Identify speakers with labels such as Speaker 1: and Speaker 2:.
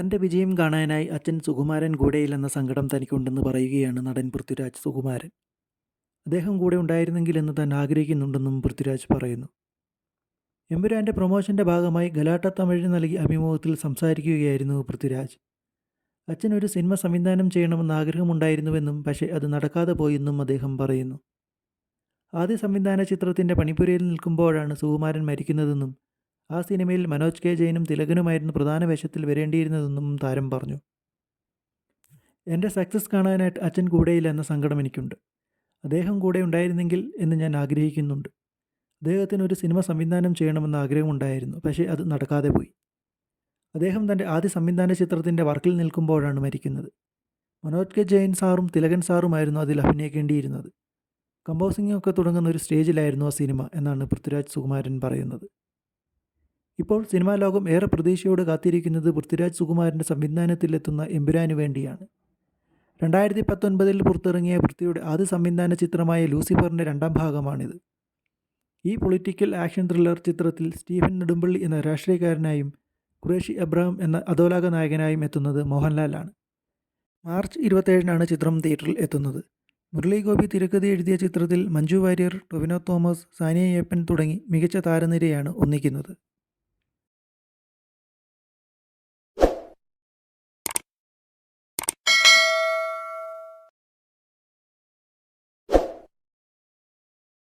Speaker 1: തന്റെ വിജയം കാണാനായി അച്ഛൻ സുകുമാരൻ കൂടെയില്ലെന്ന സങ്കടം തനിക്കുണ്ടെന്ന് പറയുകയാണ് നടൻ പൃഥ്വിരാജ് സുകുമാരൻ. അദ്ദേഹം കൂടെ ഉണ്ടായിരുന്നെങ്കിൽ എന്ന് താൻ ആഗ്രഹിക്കുന്നുണ്ടെന്നും പൃഥ്വിരാജ് പറയുന്നു. എമ്പുരാന്റെ പ്രൊമോഷന്റെ ഭാഗമായി ഗലാട്ട തമിഴ് നൽകിയ അഭിമുഖത്തിൽ സംസാരിക്കുകയായിരുന്നു പൃഥ്വിരാജ്. അച്ഛൻ ഒരു സിനിമ സംവിധാനം ചെയ്യണമെന്ന് ആഗ്രഹമുണ്ടായിരുന്നുവെന്നും പക്ഷേ അത് നടക്കാതെ പോയെന്നും അദ്ദേഹം പറയുന്നു. ആദ്യ സംവിധാന ചിത്രത്തിന്റെ പണിപ്പുരയിൽ നിൽക്കുമ്പോഴാണ് സുകുമാരൻ മരിക്കുന്നതെന്നും ആ സിനിമയിൽ മനോജ് കെ ജെയിനും തിലകനുമായിരുന്നു പ്രധാന വേഷത്തിൽ വരേണ്ടിയിരുന്നതെന്നും താരം പറഞ്ഞു. എന്റെ സക്സസ് കാണാനായിട്ട് അച്ഛൻ കൂടെയില്ല എന്ന സങ്കടം എനിക്കുണ്ട്. അദ്ദേഹം കൂടെ ഉണ്ടായിരുന്നെങ്കിൽ എന്ന് ഞാൻ ആഗ്രഹിക്കുന്നുണ്ട്. അദ്ദേഹത്തിന് ഒരു സിനിമ സംവിധാനം ചെയ്യണമെന്ന ആഗ്രഹമുണ്ടായിരുന്നു പക്ഷേ അത് നടക്കാതെ പോയി. അദ്ദേഹം തന്റെ ആദ്യ സംവിധാന ചിത്രത്തിന്റെ വർക്കിൽ നിൽക്കുമ്പോഴാണ് മരിക്കുന്നത്. മനോജ് കെ ജെയിൻ സാറും തിലകൻ സാറുമായിരുന്നു അതിൽ അഭിനയിക്കേണ്ടിയിരുന്നത്. കമ്പോസിംഗ് ഒക്കെ തുടങ്ങുന്ന ഒരു സ്റ്റേജിലായിരുന്നു ആ സിനിമ എന്നാണ് പൃഥ്വിരാജ് സുകുമാരൻ പറയുന്നത്. ഇപ്പോൾ സിനിമാ ലോകം ഏറെ പ്രതീക്ഷയോട് കാത്തിരിക്കുന്നത് പൃഥ്വിരാജ് സുകുമാരന്റെ സംവിധാനത്തിലെത്തുന്ന എമ്പുരാന് വേണ്ടിയാണ്. രണ്ടായിരത്തി പത്തൊൻപതിൽ പുറത്തിറങ്ങിയ പൃഥ്വിയുടെ ആദ്യ സംവിധാന ചിത്രമായ ലൂസിഫറിന്റെ രണ്ടാം ഭാഗമാണിത്. ഈ പൊളിറ്റിക്കൽ ആക്ഷൻ ത്രില്ലർ ചിത്രത്തിൽ സ്റ്റീഫൻ നെടുമ്പള്ളി എന്ന രാഷ്ട്രീയക്കാരനായും ഖുറേഷി അബ്രഹാം എന്ന അധോലോക നായകനായും എത്തുന്നത് മോഹൻലാലാണ്. മാർച്ച് ഇരുപത്തേഴിനാണ് ചിത്രം തിയേറ്ററിൽ എത്തുന്നത്. മുരളി ഗോപി തിരക്കഥ എഴുതിയ ചിത്രത്തിൽ മഞ്ജു വാര്യർ ടൊവിനോ തോമസ് സാനിയ ഏപ്പൻ തുടങ്ങി മികച്ച താരനിരയാണ് ഒന്നിക്കുന്നത്.